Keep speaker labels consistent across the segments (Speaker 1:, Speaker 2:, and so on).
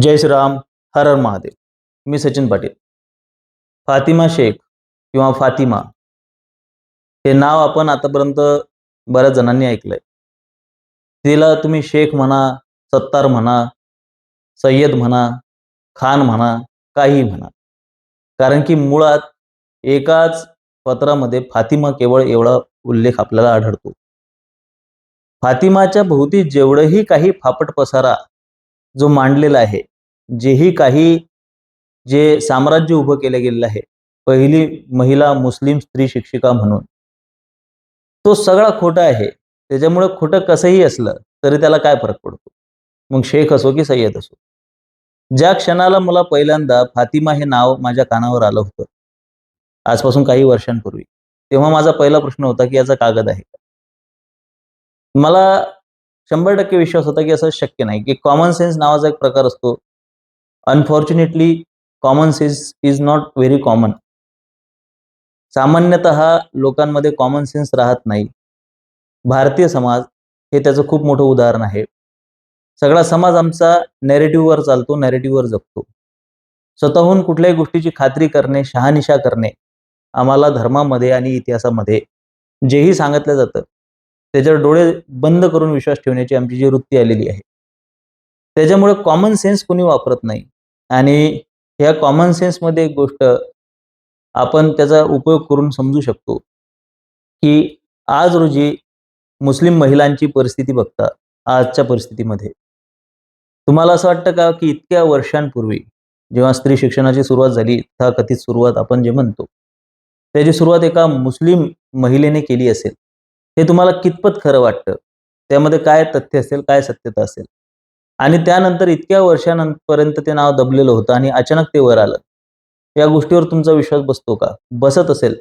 Speaker 1: जय श्रीराम हर हर महादेव. मी सचिन पाटील. फातिमा शेख किंवा फातिमा हे नाव आपण आतापर्यंत बऱ्याच जणांनी ऐकलंय. तिला तुम्ही शेख म्हणा सत्तार म्हणा सय्यद म्हणा खान म्हणा काही म्हणा. कारण की मुळात एकाच पत्रामध्ये फातिमा केवळ एवढा उल्लेख आपल्याला आढळतो. फातिमाच्या भोवती जेवढंही काही फापट पसारा जो मांडलेला आहे जेही काही जे साम्राज्य उभं केलं गेलेलं आहे पहिली महिला मुस्लिम स्त्री शिक्षिका म्हणून. तो सगळा खोटा आहे. त्याच्यामुळे खोटं कसंही असलं तरी त्याला काय फरक पडतो? मग शेख असो की सय्यद असो. ज्या क्षणाला मला पहिल्यांदा फातिमा हे नाव माझ्या कानावर आलं होतं आजपासून काही वर्षांपूर्वी तेव्हा माझा पहिला प्रश्न होता की याचा कागद आहे का? मला शंभर टक्के विश्वास होता की असं शक्य नाही की कॉमन सेन्स नावाचा एक प्रकार असतो unfortunately common sense is not very common सामान्यतः लोकांमध्ये कॉमन सेन्स राहत नाही. भारतीय समाज हे त्याचं खूप मोठं उदाहरण आहे. सगळा समाज आमचा नॅरेटिव्हवर चालतो नॅरेटिव्हवर जगतो. स्वतःहून कुठल्याही गोष्टीची खात्री करणे शहानिशा करणे आम्हाला धर्मामध्ये आणि इतिहासामध्ये जेही सांगितलं जातं त्याच्यावर डोळे बंद करून विश्वास ठेवण्याची आमची जी वृत्ती आलेली आहे. त्याच्यामुळे कॉमन सेन्स कोणी वापरत नाही. आणि ह्या कॉमन सेन्समध्ये एक गोष्ट आपण त्याचा उपयोग करून समजू शकतो. की आज रोजी मुस्लिम महिलांची परिस्थिती बघता आजच्या परिस्थितीमध्ये. तुम्हाला असं वाटतं का की इतक्या वर्षांपूर्वी जेव्हा स्त्री शिक्षणाची सुरुवात झाली तथाकथित सुरुवात आपण जे म्हणतो त्याची सुरुवात एका मुस्लिम महिलेने केली असेल हे तुम्हाला कितपत खरं वाटतं? त्यामध्ये काय तथ्य असेल काय सत्यता असेल? आणि त्यानंतर इतक्या वर्षांपर्यंत ते नाव दबलेलं होतं आणि अचानक ते वर आलं. या गोष्टीवर तुमचा विश्वास बसतो का? बसत असेल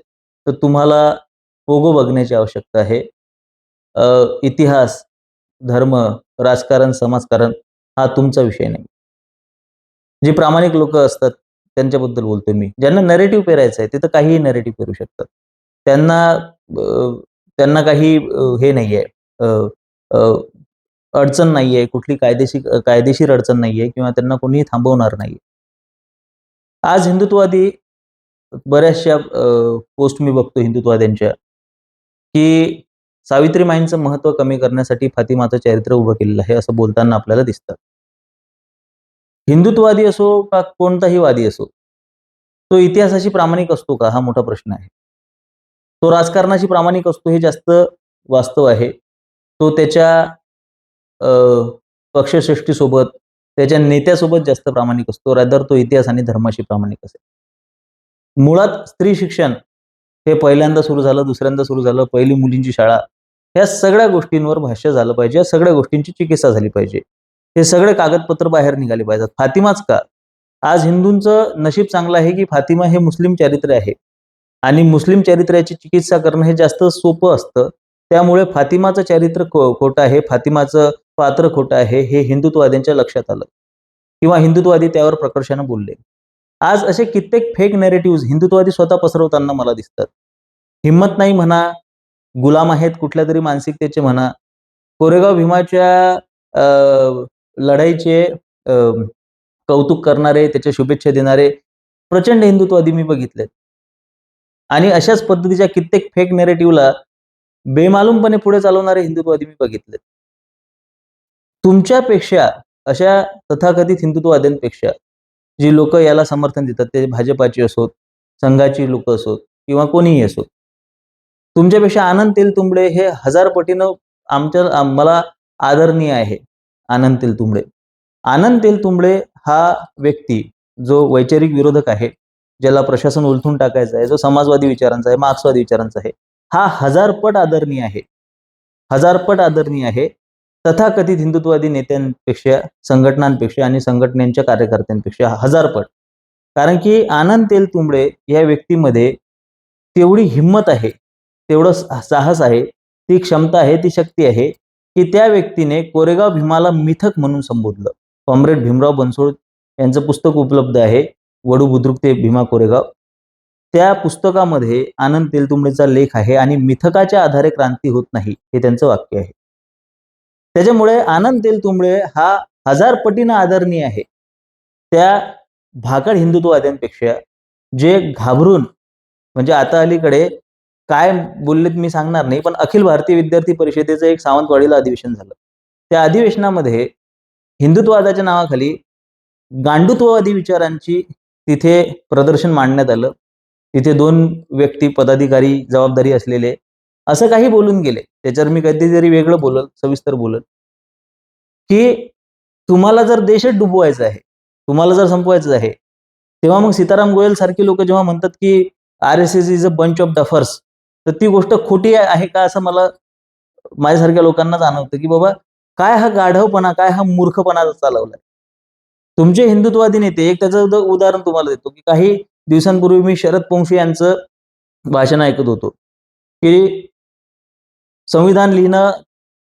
Speaker 1: तर तुम्हाला पोगो बघण्याची आवश्यकता आहे. इतिहास धर्म राजकारण समाजकारण हा तुमचा विषय नाही. जे प्रामाणिक लोक असतात त्यांच्याबद्दल बोलतोय मी. ज्यांना नरेटिव्ह पेरायचं आहे तिथं काहीही नरेटिव्ह पेरू शकतात. त्यांना त्यांना काही हे नाही आहे अडचण नाही आहे कुठली कायदेशीर कायदेशीर अडचण नाही आहे किंवा त्यांना कोणीही थांबवणार नाही आज हिंदुत्ववादी बऱ्याचशा पोस्ट मी बघतो हिंदुत्ववाद्यांच्या की सावित्रीमाईंचं महत्त्व कमी करण्यासाठी फातिमाचं चरित्र उभं केलेलं आहे असं बोलताना आपल्याला दिसतं. हिंदुत्ववादी असो का कोणताही वादी असो तो इतिहासाशी प्रामाणिक असतो का हा मोठा प्रश्न आहे. तो राजकारणाशी प्रामाणिक असतो हे जास्त वास्तव आहे. तो त्याच्या पक्षश्रेष्ठीसोबत त्याच्या नेत्यासोबत जास्त प्रामाणिक असतो. रॅदर तो इतिहास आणि धर्माशी प्रामाणिक असेल. मुळात स्त्री शिक्षण हे पहिल्यांदा सुरू झालं दुसऱ्यांदा सुरू झालं पहिली मुलींची शाळा. ह्या सगळ्या गोष्टींवर भाष्य झालं पाहिजे. या सगळ्या गोष्टींची चिकित्सा झाली पाहिजे. हे सगळे कागदपत्र बाहेर निघाले पाहिजेत. फातिमाच का? आज हिंदूंचं नशीब चांगलं आहे की फातिमा हे मुस्लिम चारित्र्य आहे? आणि मुस्लिम चारित्र्याची चिकित्सा करणं हे जास्त सोपं असतं. त्यामुळे फातिमाचं चारित्र्य खोटं आहे. फातिमाचं पात्र खोटं आहे हे हिंदुत्ववाद्यांच्या लक्षात आलं. किंवा हिंदुत्ववादी त्यावर प्रकर्षानं बोलले. आज असे कित्येक फेक नेरेटिव्ह हिंदुत्ववादी स्वतः पसरवताना मला दिसतात. हिंमत नाही म्हणा गुलाम आहेत कुठल्या तरी मानसिकतेचे म्हणा. कोरेगाव भीमाच्या लढाईचे कौतुक करणारे त्याच्या शुभेच्छा देणारे प्रचंड हिंदुत्ववादी मी बघितलेत. आणि अशाच पद्धतीच्या कित्येक फेक नेरेटिव्हला बेमालूमपणे पुढे चालवणारे हिंदुत्ववादी मी बघितले तुमच्यापेक्षा अशा तथाकथित हिंदुत्ववाद्यांपेक्षा जी लोक याला समर्थन देतात ते भाजपाची असोत संघाची लोक असोत किंवा कोणीही असोत तुमच्यापेक्षा आनंद तेलतुंबडे हे हजार पटीनं आमच्या मला आदरणीय आहे आनंद तेलतुंबडे. आनंद तेलतुंबडे हा व्यक्ती जो वैचारिक विरोधक आहे ज्याला प्रशासन उलथून टाकायचं आहे जो समाजवादी विचारांचा आहे मार्क्सवादी विचारांचा आहे हा हजारपट आदरणीय आहे. हजारपट आदरणीय आहे तथाकथित हिंदुत्ववादी नेत्यांपेक्षा संघटनांपेक्षा आणि संघटनेच्या कार्यकर्त्यांपेक्षा हजारपट कारण की आनंद तेलतुंबडे या व्यक्तीमध्ये तेवढी हिंमत आहे तेवढं साहस आहे ती क्षमता आहे ती शक्ती आहे की त्या व्यक्तीने कोरेगाव भीमाला मिथक म्हणून संबोधलं. कॉम्रेड भीमराव बनसोड यांचं पुस्तक उपलब्ध आहे वडू बुद्रुक ते भीमा कोरेगाव. त्या पुस्तकामध्ये आनंद तेलतुंबडेचा लेख आहे आणि मिथकाच्या आधारे क्रांती होत नाही हे त्यांचं वाक्य आहे. त्याच्यामुळे आनंद तेलतुंबडे हा हजार पटीनं आदरणीय आहे. त्या भाकड हिंदुत्ववाद्यांपेक्षा जे घाबरून म्हणजे आता अलीकडे काय बोललेत मी सांगणार नाही पण अखिल भारतीय विद्यार्थी परिषदेचं एक सावंतवाडीला अधिवेशन झालं. त्या अधिवेशनामध्ये हिंदुत्ववादाच्या नावाखाली गांडुत्ववादी विचारांची तिथे प्रदर्शन मांडण्यात आलं. तिथे दोन व्यक्ती पदाधिकारी जबाबदारी असलेले असं काही बोलून गेले. त्याच्यावर मी कधीतरी वेगळं बोलल सविस्तर बोलल की तुम्हाला जर देशच डुबवायचा आहे तुम्हाला जर संपवायचं आहे तेव्हा मग सीताराम गोयल सारखी लोक जेव्हा म्हणतात की R S S is a bunch of duffers तर ती गोष्ट खोटी आहे का असं मला माझ्यासारख्या लोकांना जाणवतं की बाबा काय हा गाढवपणा काय हा मूर्खपणा चालवलाय? तुमचे हिंदुत्ववादी नेते एक त्याचं उदाहरण तुम्हाला देतो की काही दिवसांपूर्वी मी शरद पोंक्षे यांचं भाषण ऐकत होतो की संविधान लिहिणं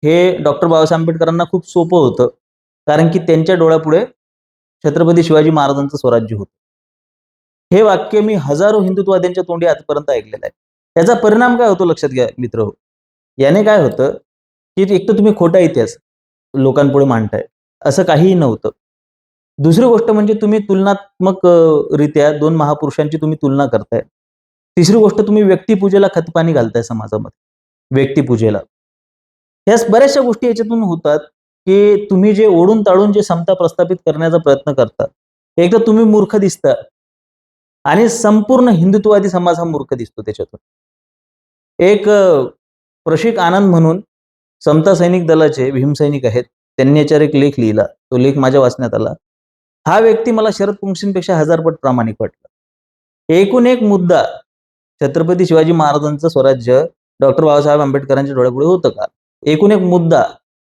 Speaker 1: हे डॉक्टर बाबासाहेब आंबेडकरांना खूप सोपं होतं. कारण की त्यांच्या डोळ्यापुढे छत्रपती शिवाजी महाराजांचं स्वराज्य होतं. हे वाक्य मी हजारो हिंदुत्ववाद्यांच्या तोंडी आजपर्यंत ऐकलेलं आहे. त्याचा परिणाम काय होतो लक्षात घ्या मित्र हो. याने काय होतं की एक तर तुम्ही खोटा इतिहास लोकांपुढे मांडताय असं काहीही नव्हतं. दुसरी गोष्ट म्हणजे तुम्ही तुलनात्मक रित्या दोन महापुरुषांची तुम्ही तुलना करताय. तिसरी गोष्ट तुम्ही व्यक्तिपूजेला खतपाणी घालताय समाजामध्ये. व्यक्तिपूजेला. ह्या बऱ्याचशा गोष्टी याच्यातून होतात की तुम्ही जे ओढून ताळून जे समता प्रस्थापित करण्याचा प्रयत्न करता एक तर तुम्ही मूर्ख दिसता आणि संपूर्ण हिंदुत्ववादी समाज हा मूर्ख दिसतो त्याच्यातून. एक प्रशिक आनंद म्हणून समता सैनिक दलाचे भीमसैनिक आहेत त्यांनी याच्यावर एक लेख लिहिला. तो लेख माझ्या वाचण्यात आला. हा व्यक्ती मला शरद पुंक्षींपेक्षा हजारपट प्रामाणिक वाटला. एकूण एक मुद्दा छत्रपती शिवाजी महाराजांचं स्वराज्य डॉक्टर बाबासाहेब आंबेडकरांच्या डोळ्यापुढे होतं का? एकूण एक मुद्दा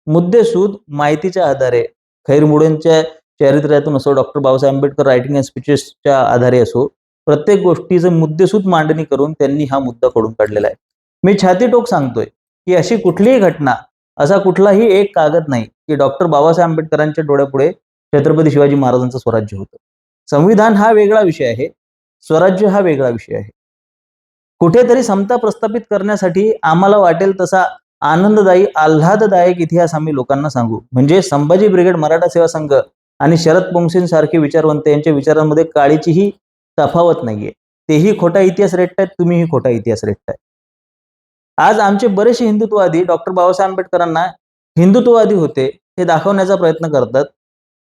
Speaker 1: मुद्देसूद माहितीच्या आधारे खैर मुडेंच्या चारित्र्यातून असो doctor Babasaheb Ambedkar writing and स्पीचेसच्या आधारे असो प्रत्येक गोष्टीचं मुद्देसूद मांडणी करून त्यांनी हा मुद्दा खोडून काढलेला आहे. मी छाती टोक सांगतोय की अशी कुठलीही घटना असा कुठलाही एक कागद नाही की डॉक्टर बाबासाहेब आंबेडकरांच्या डोळ्यापुढे छत्रपती शिवाजी महाराजांचं स्वराज्य होतं. संविधान हा वेगळा विषय आहे स्वराज्य हा वेगळा विषय आहे. कुठेतरी समता प्रस्थापित करण्यासाठी आम्हाला वाटेल तसा आनंददायी आल्हाददायक इतिहास आम्ही लोकांना सांगू. म्हणजे संभाजी ब्रिगेड मराठा सेवा संघ आणि शरद पोंगसेंसारखे विचारवंत यांच्या विचारांमध्ये काळीचीही तफावत नाहीये. तेही खोटा इतिहास रेटतायत तुम्हीही खोटा इतिहास रेटताय आज आमचे बरेचसे हिंदुत्ववादी डॉक्टर बाबासाहेब आंबेडकरांना हिंदुत्ववादी होते हे दाखवण्याचा प्रयत्न करतात.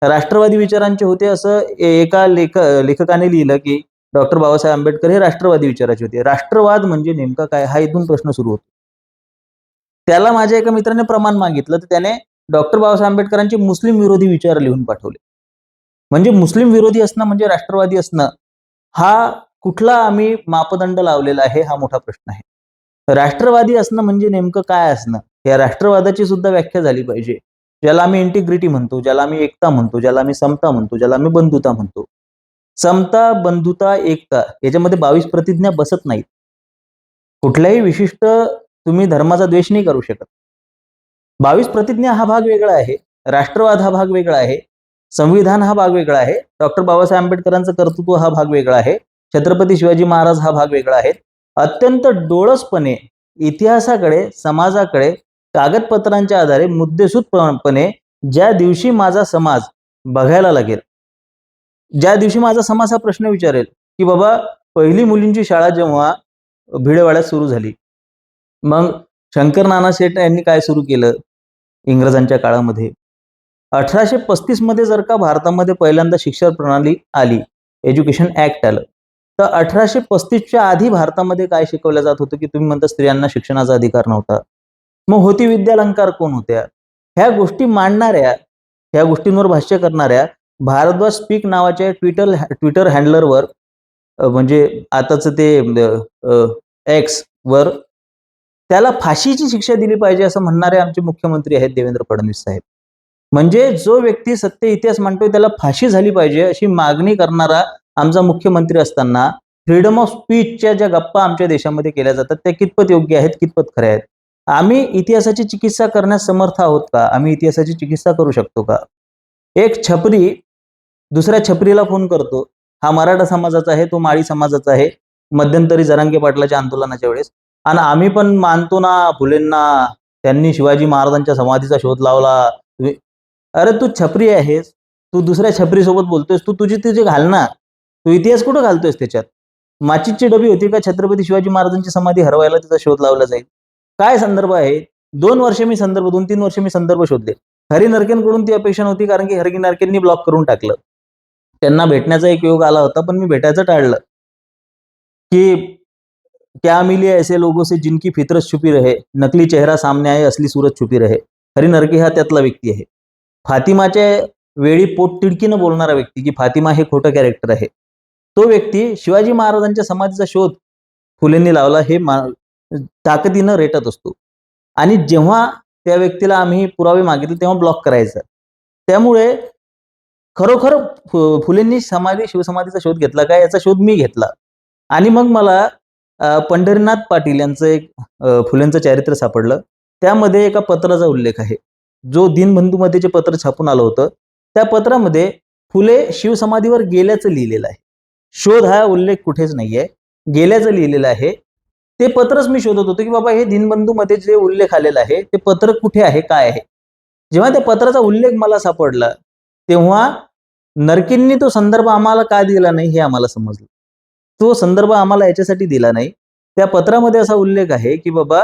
Speaker 1: राष्ट्रवादी विचारांचे होते असं एका लेख लेखकाने लिहिलं की डॉक्टर बाबासाहेब आंबेडकर हे राष्ट्रवादी विचाराचे होते. राष्ट्रवाद म्हणजे नेमका काय? हा इथून प्रश्न सुरू होतो. त्याला माझ्या एका मित्राने प्रमाण मागितलं तर त्याने डॉक्टर बाबासाहेब आंबेडकरांचे मुस्लिम विरोधी विचार लिहून पाठवले. म्हणजे मुस्लिम विरोधी असणं म्हणजे राष्ट्रवादी असणं हा कुठला आम्ही मापदंड लावलेला आहे हा मोठा प्रश्न आहे. राष्ट्रवादी असणं म्हणजे नेमकं काय असणं? या राष्ट्रवादाची सुद्धा व्याख्या झाली पाहिजे. ज्याला आम्ही इंटिग्रिटी म्हणतो ज्याला आम्ही एकता म्हणतो ज्याला आम्ही समता म्हणतो ज्याला आम्ही बंधुता म्हणतो समता बंधुता एकता याच्यामध्ये बावीस प्रतिज्ञा बसत नाहीत. कुठल्याही विशिष्ट तुम्ही धर्माचा द्वेष नाही करू शकत. बावीस प्रतिज्ञा हा भाग वेगळा आहे. राष्ट्रवाद हा भाग वेगळा आहे. संविधान हा भाग वेगळा आहे. डॉक्टर बाबासाहेब आंबेडकरांचं कर्तृत्व हा भाग वेगळा आहे. छत्रपती शिवाजी महाराज हा भाग वेगळा आहे. अत्यंत डोळसपणे इतिहासाकडे समाजाकडे कागदपत्रांच्या आधारे मुद्देसूदपणे ज्या दिवशी माझा समाज बघायला लागेल ज्या दिवशी माझा समाज हा प्रश्न विचारेल की बाबा पहिली मुलींची शाळा जेव्हा भिडेवाड्यात सुरू झाली मग शंकर नाना शेठ यांनी काय सुरू केलं इंग्रजांच्या काळामध्ये? अठराशे पस्तीसमध्ये जर का भारतामध्ये पहिल्यांदा शिक्षण प्रणाली आली एज्युकेशन ऍक्ट आलं तर अठराशे पस्तीसच्या आधी भारतामध्ये काय शिकवलं जात होतं की तुम्ही म्हणता स्त्रियांना शिक्षणाचा अधिकार नव्हता? मग होती विद्यालंकार कोण होत्या? ह्या गोष्टी मांडणाऱ्या ह्या गोष्टींवर भाष्य करणाऱ्या भारद्वाज स्पीक नावाच्या ट्विटर ट्विटर हँडलरवर म्हणजे आताच ते एक्स वर त्याला फाशीची शिक्षा दिली पाहिजे असं म्हणणारे आमचे मुख्यमंत्री आहेत देवेंद्र फडणवीस साहेब. म्हणजे जो व्यक्ती सत्य इतिहास मांडतोय त्याला फाशी झाली पाहिजे अशी मागणी करणारा आमचा मुख्यमंत्री असताना फ्रीडम ऑफ स्पीचच्या ज्या गप्पा आमच्या देशामध्ये केल्या जातात त्या कितपत योग्य आहेत कितपत खऱ्या आहेत? आम्ही इतिहासाची चिकित्सा करण्यास समर्थ आहोत का? आम्ही इतिहासाची चिकित्सा करू शकतो का? एक छपरी दुसऱ्या छपरीला फोन करतो. हा मराठा समाजाचा आहे तो माळी समाजाचा आहे मध्यंतरी जरांगे पाटलाच्या आंदोलनाच्या वेळेस. आणि आम्ही पण मानतो ना फुलेंना त्यांनी शिवाजी महाराजांच्या समाधीचा शोध लावला. तुम्ही- अरे तू छपरी आहेस तू दुसऱ्या छपरीसोबत बोलतोयस तू तुझी तुझी घाल ना तू इतिहास कुठं घालतोयस त्याच्यात? माचीची डबी होती का छत्रपती शिवाजी महाराजांची समाधी हरवायला तिचा शोध लावला जाईल? काय संदर्भ आहे? दोन वर्ष मी संदर्भ दोन तीन वर्ष मी संदर्भ शोधले. हरी नरकेंकडून ती अपेक्षा नव्हती कारण की हरी नरकेंनी ब्लॉक करून टाकलं. त्यांना भेटण्याचा एक योग आला होता पण मी भेटायचं टाळलं. की क्या मिली ऐसे लोगों से जिनकी फितरत छुपी रहे नकली चेहरा सामने आए असली सूरत छुपी रहे. हरी नरके हा त्यातला व्यक्ती आहे. फातिमाच्या वेळी पोटतिडकीनं बोलणारा व्यक्ती की फातिमा हे खोटं कॅरेक्टर आहे. तो व्यक्ती शिवाजी महाराजांच्या समाधीचा शोध फुलेंनी लावला हे मा ताकदीनं रेटत असतो. आणि जेव्हा त्या व्यक्तीला आम्ही पुरावे मागितले तेव्हा ब्लॉक करायचं. त्यामुळे खरोखर फुलेंनी समाधी शिवसमाधीचा शोध घेतला काय याचा शोध मी घेतला. आणि मग मला पंढरीनाथ पाटील यांचं एक फुलेंचं चारित्र्य सापडलं. त्यामध्ये एका पत्राचा उल्लेख आहे. जो दिनबंधूमध्ये जे पत्र छापून आलं होतं त्या पत्रामध्ये फुले शिवसमाधीवर गेल्याचं लिहिलेलं आहे. शोध हा उल्लेख कुठेच नाहीये. गेल्याचं लिहिलेलं आहे. ते पत्रच मी शोधत होतो की बाबा हे दिनबंधूमध्ये जे उल्लेख आलेला आहे ते पत्र कुठे आहे काय आहे? जेव्हा त्या पत्राचा उल्लेख मला सापडला तेव्हा नरकींनी तो संदर्भ आम्हाला का दिला नाही हे आम्हाला समजलं. तो संदर्भ आम्हाला याच्यासाठी दिला नाही. त्या पत्रामध्ये असा उल्लेख आहे की बाबा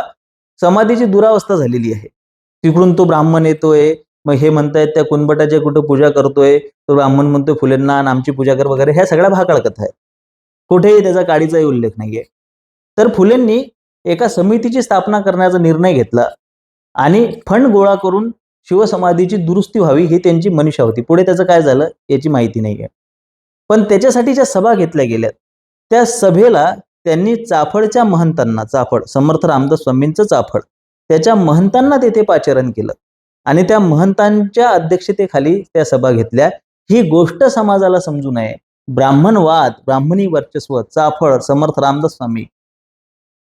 Speaker 1: समाधीची दुरावस्था झालेली आहे. तिकडून तो ब्राह्मण येतोय मग हे म्हणतायत त्या कुणबटाच्या कुठं पूजा करतोय तो ब्राह्मण म्हणतोय फुलेंना आमची पूजा कर वगैरे ह्या सगळ्या भाकाळ कथा आहे कुठेही त्याचा काडीचाही उल्लेख नाहीये. तर फुलेंनी एका समितीची स्थापना करण्याचा निर्णय घेतला आणि फंड गोळा करून शिवसमाधीची दुरुस्ती व्हावी ही त्यांची मनीषा होती. पुढे त्याचं काय झालं याची माहिती नाही आहे पण त्याच्यासाठी ज्या सभा घेतल्या गेल्या त्या सभेला त्यांनी चाफळच्या महंतांना चाफळ समर्थ रामदास स्वामींचं चाफळ त्याच्या महंतांना तेथे पाचारण केलं आणि त्या महंतांच्या अध्यक्षतेखाली त्या सभा घेतल्या. ही गोष्ट समाजाला समजू नये. ब्राह्मणवाद ब्राह्मणी वर्चस्व चाफळ समर्थ रामदास स्वामी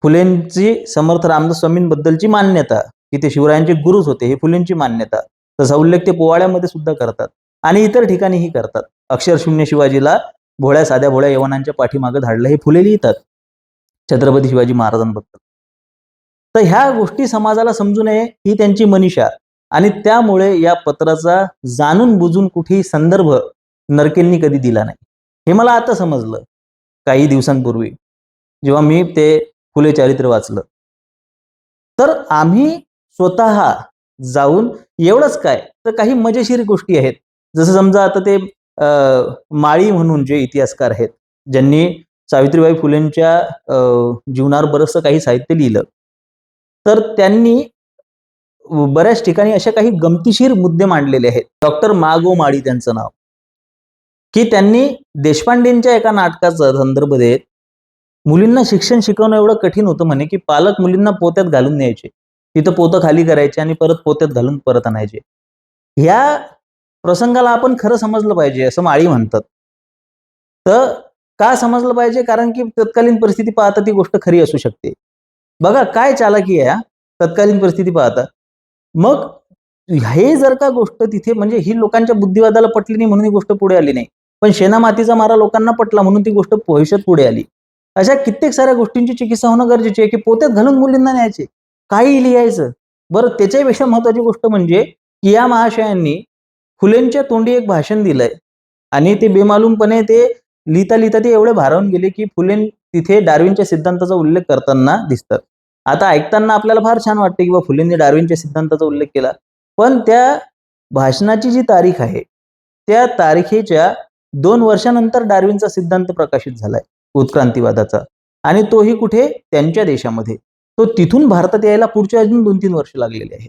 Speaker 1: फुलेंची समर्थ रामदास स्वामींबद्दलची मान्यता की ते शिवरायांचे गुरुच होते हे फुलेंची मान्यता. तसा उल्लेख ते पोवाड्यामध्ये सुद्धा करतात आणि इतर ठिकाणीही करतात. अक्षरशून्य शिवाजीला भोळ्या साध्या भोळ्या यवनांच्या पाठीमागं धाडलं हे फुले लिहितात छत्रपती शिवाजी महाराजांबद्दल. तर ह्या गोष्टी समाजाला समजू नये ही त्यांची मनीषा. आणि त्यामुळे या पत्राचा जाणून बुजून कुठेही संदर्भ नरकेंनी कधी दिला नाही. हे मला आता समजलं काही दिवसांपूर्वी. जेव्हा मी ते फुले चरित्र वाचलं. तर आम्ही स्वतः जाऊन एवढंच काय तर काही मजेशीर गोष्टी आहेत. जसं समजा आता ते माळी म्हणून जे इतिहासकार आहेत ज्यांनी सावित्रीबाई फुलेंच्या जीवनावर बरंचसं काही साहित्य लिहिलं. तर त्यांनी बऱ्याच ठिकाणी अशा काही गमतीशीर मुद्दे मांडलेले आहेत. डॉक्टर मागो माळी त्यांचं नाव. की त्यांनी देशपांडेंच्या एका नाटकाचा संदर्भ देत मुलींना शिक्षण शिकवणं एवढं कठीण होतं म्हणे की पालक मुलींना पोत्यात घालून न्यायचे. तिथं पोतं खाली करायचे आणि परत पोत्यात घालून परत आणायचे. ह्या प्रसंगाला आपण खरं समजलं पाहिजे असं माळी म्हणतात. तर का समजलं पाहिजे? कारण की तत्कालीन परिस्थिती पाहता ती गोष्ट खरी असू शकते. बघा काय चालाकी आहे हा, तत्कालीन परिस्थिती पाहता. मग हे जर का गोष्ट तिथे म्हणजे ही लोकांच्या बुद्धिवादाला पटली नाही म्हणून ही गोष्ट पुढे आली नाही. पण शेणा मातीचा मारा लोकांना पटला म्हणून ती गोष्ट भविष्यात पुढे आली. अशा कित्येक साऱ्या गोष्टींची चिकित्सा होणं गरजेची आहे की पोत्यात घालून मुलींना न्यायचे. काही लिहायचं. बरं त्याच्यापेक्षा महत्वाची गोष्ट म्हणजे की या महाशयांनी फुलेंच्या तोंडी एक भाषण दिलंय. आणि ते बेमालूमपणे ते लिहिता लिहिता ते एवढे भारावून गेले की फुलेन तिथे डार्विनच्या सिद्धांताचा उल्लेख करताना दिसतात. आता ऐकताना आपल्याला फार छान वाटते की बा फुलेंनी डार्विनच्या सिद्धांताचा उल्लेख केला. पण त्या भाषणाची जी तारीख आहे त्या तारखेच्या दोन वर्षानंतर डार्विनचा सिद्धांत प्रकाशित झालाय. उत्क्रांतीवादाचा. आणि तोही कुठे? त्यांच्या देशामध्ये. तो तिथून भारतात यायला पुढच्या अजून दोन तीन वर्ष लागलेले आहेत.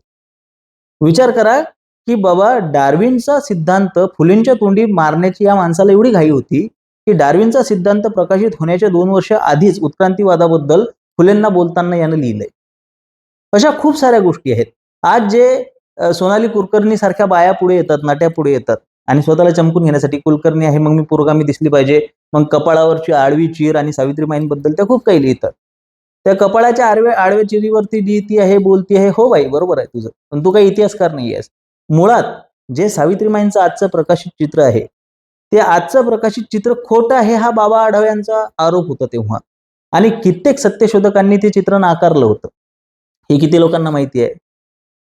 Speaker 1: विचार करा की बाबा डार्विनचा सिद्धांत फुलेंच्या तोंडी मारण्याची या माणसाला एवढी घाई होती की डार्विनचा सिद्धांत प्रकाशित होण्याच्या दोन वर्ष आधीच उत्क्रांतीवादाबद्दल फुलेंना बोलताना यानं लिहिलंय. अशा खूप साऱ्या गोष्टी आहेत. आज जे सोनाली कुलकर्णी सारख्या बाया पुढे येतात नाट्या पुढे येतात आणि स्वतःला चमकून घेण्यासाठी कुलकर्णी आहे मग मी पुरोगामी दिसली पाहिजे. मग कपाळावरची आडवी चीर आणि सावित्रीबाईंबद्दल त्या खूप काही लिहितात. त्या कपाळाच्या आडव्या आडव्या चिरीवरती लिहिती आहे बोलती आहे हो बाई बरोबर आहे तुझं. पण तू काही इतिहासकार नाही आहेस मुळात जे सावित्रीमाईंचं आजचं प्रकाशित चित्र आहे ते आजचं प्रकाशित चित्र खोटं आहे हा बाबा आढाव्यांचा आरोप होता तेव्हा. आणि कित्येक सत्यशोधकांनी ते चित्र नाकारलं होतं. हे किती लोकांना माहिती आहे?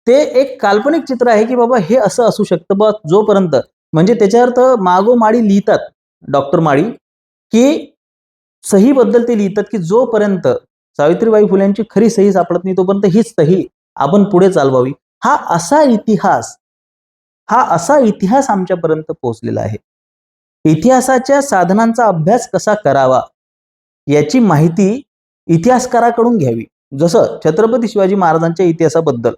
Speaker 1: ते एक काल्पनिक चित्र आहे की बाबा हे असं असू शकतं बा जोपर्यंत म्हणजे त्याच्यावर मागो माळी लिहितात डॉक्टर माळी की सहीबद्दल ते लिहितात की जोपर्यंत सावित्रीबाई फुल्यांची खरी सही सापडत नाही तोपर्यंत हीच सही आपण पुढे चालवावी. हा असा इतिहास हा असा इतिहास आमच्यापर्यंत पोहोचलेला आहे. इतिहासाच्या साधनांचा अभ्यास कसा करावा याची माहिती इतिहासकाराकडून घ्यावी. जसं छत्रपती शिवाजी महाराजांच्या इतिहासाबद्दल.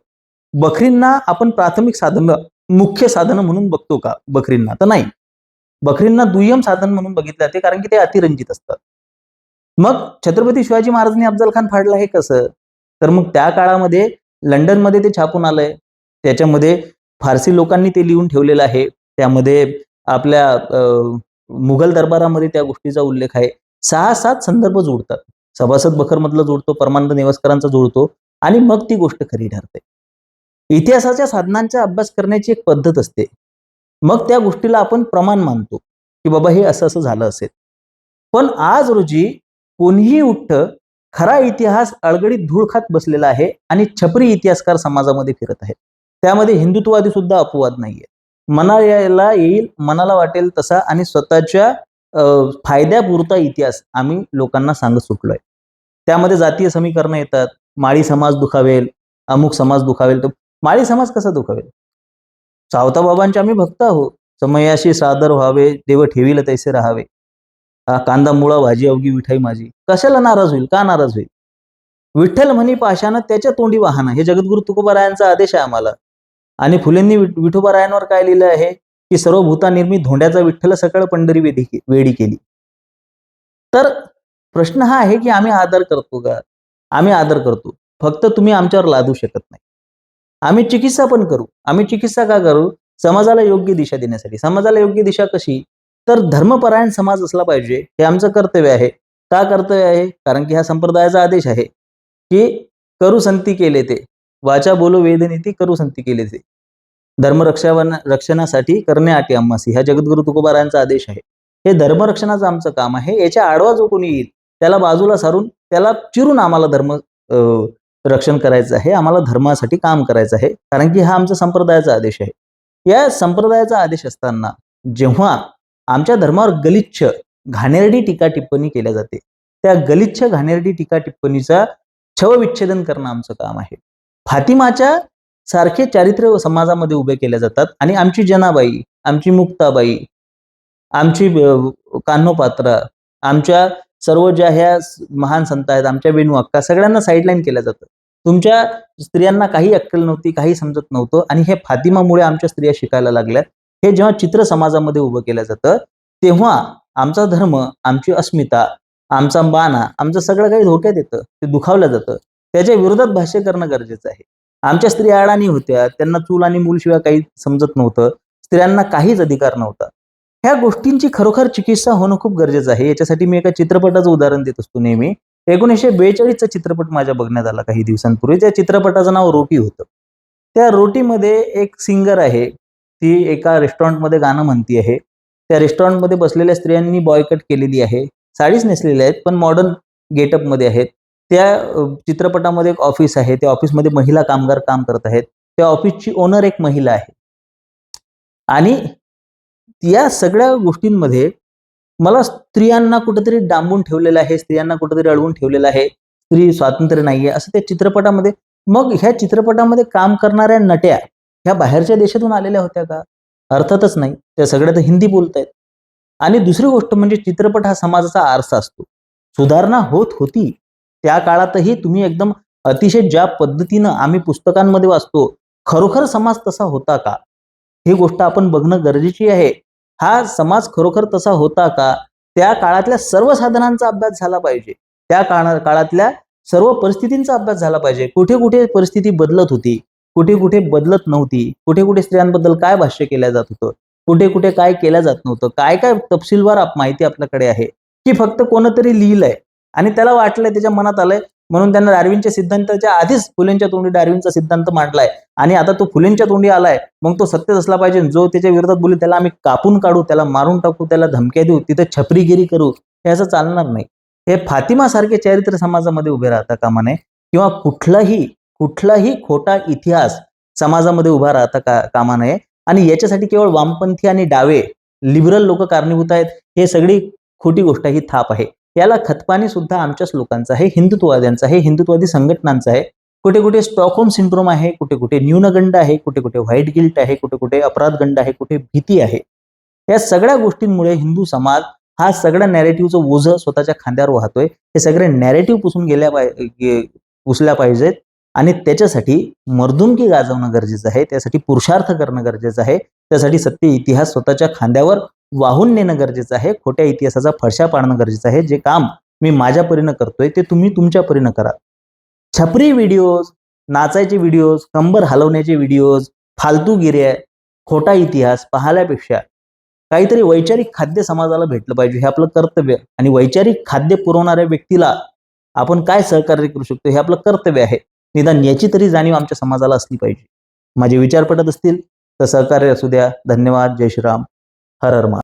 Speaker 1: बकरींना आपण प्राथमिक साधनं मुख्य साधन म्हणून बघतो का बकरींना? तर नाही. बकरींना दुय्यम साधन म्हणून बघितलं जाते कारण की ते अतिरंजित असतात. मग छत्रपती शिवाजी महाराजांनी अफजल खान फाडला हे कसं? तर मग त्या काळामध्ये लंडनमध्ये ते छापून आलंय. त्याच्यामध्ये फारसी लोकांनी ते लिहून ठेवलेलं आहे. त्यामध्ये आपल्या मुघल दरबारामध्ये त्या गोष्टीचा उल्लेख आहे. सहा सात संदर्भ जोडतात. सभासद बखरमधला जोडतो परमानंद नेवस्करांचा जोडतो आणि मग ती गोष्ट खरी ठरते. इतिहासाच्या साधनांचा अभ्यास करण्याची एक पद्धत असते. मग त्या गोष्टीला आपण प्रमाण मानतो की बाबा हे असं असं झालं असेल. पण आज रोजी कोणीही उठतं खरा इतिहास अळगडीत धूळ खात बसलेला आहे आणि छपरी इतिहासकार समाजामध्ये फिरत आहेत. त्यामध्ये हिंदुत्ववादी सुद्धा अपवाद नाहीये. मनाला येईल मनाला वाटेल तसा आणि स्वतःच्या फायद्यापुरता इतिहास आम्ही लोकांना सांगत सुटलोय. त्यामध्ये जातीय समीकरणं येतात माळी समाज दुखावेल अमुक समाज दुखावेल तर माळी समाज कसा दुखावेल? सावता बाबांचे आम्ही भक्त आहोत. समयाशी सादर व्हावे देव ठेवील तैसे राहावे. हा कांदा मुळा भाजी अवघी विठाई माझी. कशाला नाराज होईल? का नाराज होईल? विठ्ठल म्हणी पाशानं त्याच्या तोंडी वाहनं हे जगद्गुरु तुकोबारायांचा आदेश आहे आम्हाला. आणि फुलेंनी विठोबारायांवर काय लिहिलं आहे? की सर्व भूता निर्मी धोंड्याचा विठ्ठल सकाळ पंढरी वेदी वेडी केली. तर प्रश्न हा आहे की आम्ही आदर करतो का? आम्ही आदर करतो. फक्त तुम्ही आमच्यावर लादू शकत नाही. आम्ही चिकित्सा पण करू. आम्ही चिकित्सा का करू? समाजाला योग्य दिशा देण्यासाठी. समाजाला योग्य दिशा कशी? तर धर्मपरायण समाज असला पाहिजे हे आमचं कर्तव्य आहे. का कर्तव्य आहे? कारण की हा संप्रदायाचा आदेश आहे की करू संती केले ते. वाचा बोलो वेदनीती करू संती केले ते. धर्मरक्षावन रक्षणासाठी करणे आटी अम्मासी. हा जगद्गुरु तुकोबारायांचा आदेश आहे. हे धर्मरक्षणाचं आमचं काम आहे. याच्या आडवा जो कोणी येईल त्याला बाजूला सारून त्याला चिरून आम्हाला धर्म अं, रक्षण करायचं आहे आम्हाला धर्मासाठी काम करायचं आहे. कारण की हा आमचा संप्रदायाचा आदेश आहे. या संप्रदायाचा आदेश असताना जेव्हा आमच्या धर्मावर गलिच्छ घाणेरडी टीका टिप्पणी केल्या जाते त्या गलिच्छ घाणेरडी टीका टिप्पणीचा छवविच्छेदन करणं आमचं काम आहे. फातिमाच्या सारखे चारित्र्य समाजामध्ये उभे केले जातात आणि आमची जनाबाई आमची मुक्ताबाई आमची कान्होपात्र कान्होपात्रा आमच्या सर्व ज्या ह्या महान संत आहेत आमच्या वेणू अक्का सगळ्यांना साईडलाईन केल्या जातं तुमच्या स्त्रियांना काही अक्कल नव्हती काही समजत नव्हतं आणि हे फातिमामुळे आमच्या स्त्रिया शिकायला लागल्या हे जेव्हा चित्र समाजामध्ये उभं केलं जातं तेव्हा आमचा धर्म आमची अस्मिता आमचा बाणा आमचं सगळं काही धोक्यात येतं ते दुखावलं जातं. त्याच्या विरोधात भाष्य करणं गरजेचं आहे. आमच्या स्त्रिया अडाणी होत्या त्यांना चूल आणि मूलशिवाय काही समजत नव्हतं स्त्रियांना काहीच अधिकार नव्हता. ह्या गोष्टींची खरोखर चिकित्सा होणं खूप गरजेचं आहे. याच्यासाठी मी एका चित्रपटाचं उदाहरण देत असतो नेहमी. एकोणीसशे बेचाळीसचा चित्रपट माझ्या बघण्यात आला काही दिवसांपूर्वी. त्या चित्रपटाचं नाव रोटी होतं. त्या रोटीमध्ये एक सिंगर आहे. ती एका रेस्टॉरंटमध्ये गाणं म्हणती आहे. त्या रेस्टॉरंटमध्ये बसलेल्या स्त्रियांनी बॉयकट केलेली आहे. साडीच नेसलेल्या आहेत पण मॉडर्न गेटअपमध्ये आहेत. त्या चित्रपटामध्ये एक ऑफिस आहे. त्या ऑफिसमध्ये महिला कामगार काम करत आहेत. त्या ऑफिसची ओनर एक महिला आहे. आणि या सगळ्या गोष्टींमध्ये मला स्त्रियांना कुठेतरी डांबून ठेवलेलं आहे स्त्रियांना कुठेतरी अडवून ठेवलेलं आहे. स्त्री स्वातंत्र्य नाहीये. असं त्या चित्रपटामध्ये मग ह्या चित्रपटामध्ये काम करणाऱ्या नट्या ह्या बाहेरच्या देशातून आलेल्या होत्या का? अर्थातच नाही. त्या सगळ्या तर हिंदी बोलतायत. आणि दुसरी गोष्ट म्हणजे चित्रपट हा समाजाचा आरसा असतो. सुधारणा होत होती. त्या काळातही तुम्ही एकदम अतिशय ज्या पद्धतीनं आम्ही पुस्तकांमध्ये वाचतो खरोखर समाज तसा होता का? ही गोष्ट आपण बघणं गरजेची आहे. हा समाज खरोखर तसा होता का? त्या काळातल्या सर्व साधनांचा अभ्यास झाला पाहिजे. त्या काळा काळातल्या सर्व परिस्थितींचा अभ्यास झाला पाहिजे. कुठे कुठे परिस्थिती बदलत होती? कुठे कुठे बदलत नव्हती? कुठे कुठे स्त्रियांबद्दल काय भाष्य केलं जात होतं? कुठे कुठे काय केलं जात नव्हतं? काय काय तपशीलवार माहिती आपल्याकडे आहे? की फक्त कोणतरी लिहिलंय आणि त्याला वाटलंय त्याच्या मनात आलंय म्हणून त्यांना डार्विनच्या सिद्धांताच्या आधीच फुलेंच्या तोंडी डार्विनचा सिद्धांत मांडलाय. आणि आता तो फुलेंच्या तोंडी आलाय मग तो सत्यच असला पाहिजे. जो त्याच्या विरोधात बोलू त्याला आम्ही कापून काढू त्याला मारून टाकू त्याला धमक्या देऊ तिथे छपरीगिरी करू हे असं चालणार नाही. हे फातिमा सारखे चारित्र्य समाजामध्ये उभे राहता कामा नये. किंवा कुठलाही कुठलाही खोटा इतिहास समाजामध्ये उभा राहता का कामा नये. आणि याच्यासाठी केवळ वामपंथी आणि डावे लिबरल लोक कारणीभूत आहेत हे सगळी खोटी गोष्ट ही थाप आहे. याला खतपाणी सुद्धा आमच्याच लोकांचं आहे हिंदुत्ववाद्यांचं आहे हिंदुत्ववादी संघटनांचं आहे. कुठे कुठे स्टॉकहोम सिंड्रोम आहे कुठे कुठे न्यूनगंड आहे कुठे कुठे व्हाईट गिल्ट आहे कुठे कुठे अपराधगंड आहे कुठे भीती आहे. या सगळ्या गोष्टींमुळे हिंदू समाज हा सगळ्या नॅरेटिव्हचं ओझं स्वतःच्या खांद्यावर वाहतोय. हे सगळे नॅरेटिव्ह पुसून गेल्या पाहिजे पुसल्या पाहिजेत. आणि त्याच्यासाठी मर्दुमकी गाजवणं गरजेचं आहे त्यासाठी पुरुषार्थ करणं गरजेचं आहे. त्यासाठी सत्य इतिहास स्वतःच्या खांद्यावर वाहून नेणं गरजेचं आहे खोट्या इतिहासाचा फडशा पाडणं गरजेचं आहे जे काम मी माझ्या परीनं करतोय ते तुम्ही तुमच्या परीनं करा छपरी व्हिडिओज नाचायचे व्हिडिओज कंबर हलवण्याचे व्हिडिओज फालतू गिऱ्या खोटा इतिहास पाहल्यापेक्षा काहीतरी वैचारिक खाद्य समाजाला भेटलं पाहिजे हे आपलं कर्तव्य. आणि वैचारिक खाद्य पुरवणाऱ्या व्यक्तीला आपण काय सहकार्य करू शकतो हे आपलं कर्तव्य आहे. निदान याची तरी जाणीव आमच्या समाजाला असली पाहिजे. माझे विचार पटत असतील तर सहकार्य असू द्या. धन्यवाद. जय श्रीराम. हर हर मा